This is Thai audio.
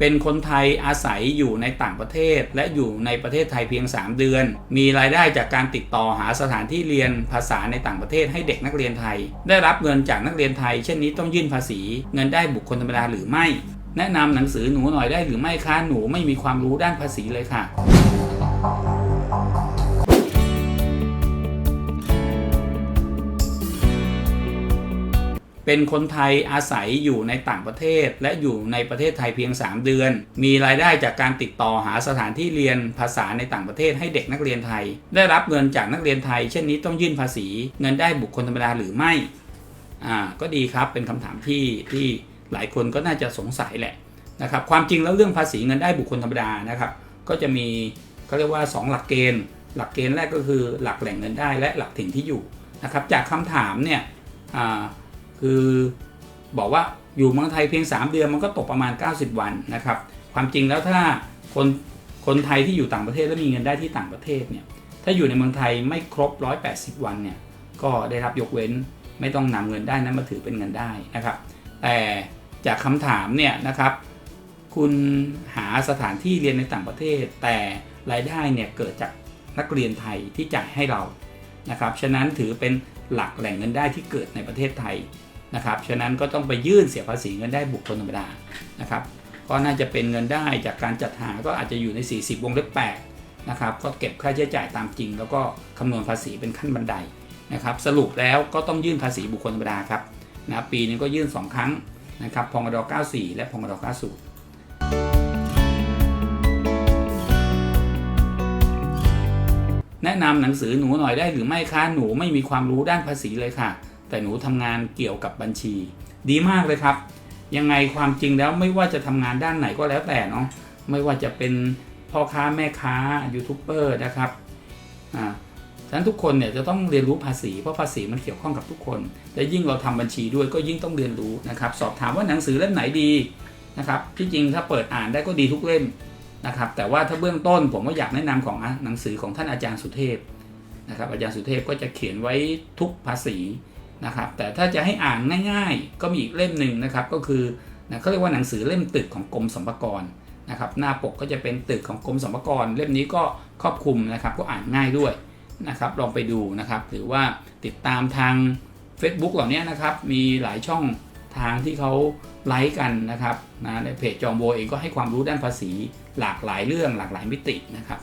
เป็นคนไทยอาศัยอยู่ในต่างประเทศ และอยู่ในประเทศไทยเพียง 3 เดือน มีรายได้จากการติดต่อหาสถานที่เรียนภาษาในต่างประเทศให้เด็กนักเรียนไทย ได้รับเงินจากนักเรียนไทย เช่นนี้ต้องยื่นภาษี เงินได้บุคคลธรรมดาหรือไม่ แนะนำหนังสือหนูหน่อยได้หรือไม่คะหนูไม่มีความรู้ด้านภาษีเลยค่ะ เป็นคนไทยอาศัยอยู่ในต่างประเทศ และอยู่ในประเทศไทยเพียง 3 เดือน มีรายได้จากการติดต่อหาสถานที่เรียนภาษาในต่างประเทศให้เด็กนักเรียนไทย ได้รับเงินจากนักเรียนไทย เช่นนี้ต้องยื่นภาษี เงินได้บุคคลธรรมดาหรือไม่อ่าก็ดีครับเป็นคำถามที่ที่หลายคนก็น่าจะสงสัยแหละนะครับความจริงแล้วเรื่องภาษีเงินได้บุคคลธรรมดานะครับก็จะมีเขาเรียกว่า 2 หลักเกณฑ์ หลักเกณฑ์แรกก็คือหลักแหล่งเงินได้และหลักถิ่นที่อยู่นะครับจากคำถามเนี่ยอ่า คือบอกว่าอยู่เมืองไทยเพียง 3 เดือนมันก็ตกประมาณ 90 วันนะครับ ความจริงแล้วถ้าคนคนไทยที่อยู่ต่างประเทศแล้วมีเงินได้ที่ต่างประเทศเนี่ยถ้าอยู่ในเมืองไทยไม่ครบ 180 วันเนี่ยก็ได้รับยกเว้นไม่ต้องนำเงินได้นั้นมาถือเป็นเงินได้นะครับ แต่จากคำถามเนี่ยนะครับ คุณหาสถานที่เรียนในต่างประเทศ แต่รายได้เนี่ยเกิดจากนักเรียนไทยที่จ่ายให้เรานะครับฉะนั้นถือเป็นหลักแหล่งเงินได้ที่เกิดในประเทศไทย นะครับ ฉะนั้นก็ต้องไปยื่นเสียภาษีเงินได้บุคคลธรรมดานะครับ ก็น่าจะเป็นเงินได้จากการจัดหาก็อาจจะอยู่ใน 40 วงเล็บ8นะครับ ก็เก็บค่าใช้จ่ายตามจริง แล้วก็คำนวณภาษีเป็นขั้นบันไดนะครับ สรุปแล้วก็ต้องยื่นภาษีบุคคลธรรมดาครับนะปีนึงก็ยื่น 2 ครั้งนะครับ พงด94 และพงด90แนะนำหนังสือหนูหน่อยได้หรือไม่คะหนูไม่มีความรู้ด้านภาษีเลยค่ะ แต่หนูทำงานเกี่ยวกับบัญชี ดีมากเลยครับ ยังไงความจริงแล้วไม่ว่าจะทำงานด้านไหนก็แล้วแต่เนาะไม่ว่าจะเป็นพ่อค้าแม่ค้ายูทูบเบอร์นะครับอ่าฉะนั้นทุกคนเนี่ยจะต้องเรียนรู้ภาษีเพราะภาษีมันเกี่ยวข้องกับทุกคนและยิ่งเราทำบัญชีด้วยก็ยิ่งต้องเรียนรู้นะครับสอบถามว่าหนังสือเล่มไหนดีนะครับที่จริงถ้าเปิดอ่านได้ก็ดีทุกเล่มนะครับแต่ว่าถ้าเบื้องต้นผมก็อยากแนะนำของหนังสือของท่านอาจารย์สุเทพนะครับอาจารย์สุเทพก็จะเขียนไว้ทุกภาษี นะครับแต่ถ้าจะให้อ่านง่ายๆ ก็มีอีกเล่มหนึ่งนะครับก็คือนะเขาเรียกว่าหนังสือเล่มตึกของกรมสรรพากรนะครับหน้าปกก็จะเป็นตึกของกรมสรรพากรเล่มนี้ก็ครอบคลุมนะครับก็อ่านง่ายด้วยนะครับลองไปดูนะครับหรือว่าติดตามทาง Facebook เหล่านี้นะครับมีหลายช่องทางที่เขาไลค์กันนะครับนะในเพจจองโบเองก็ให้ความรู้ด้านภาษีหลากหลายเรื่องหลากหลายมิตินะครับ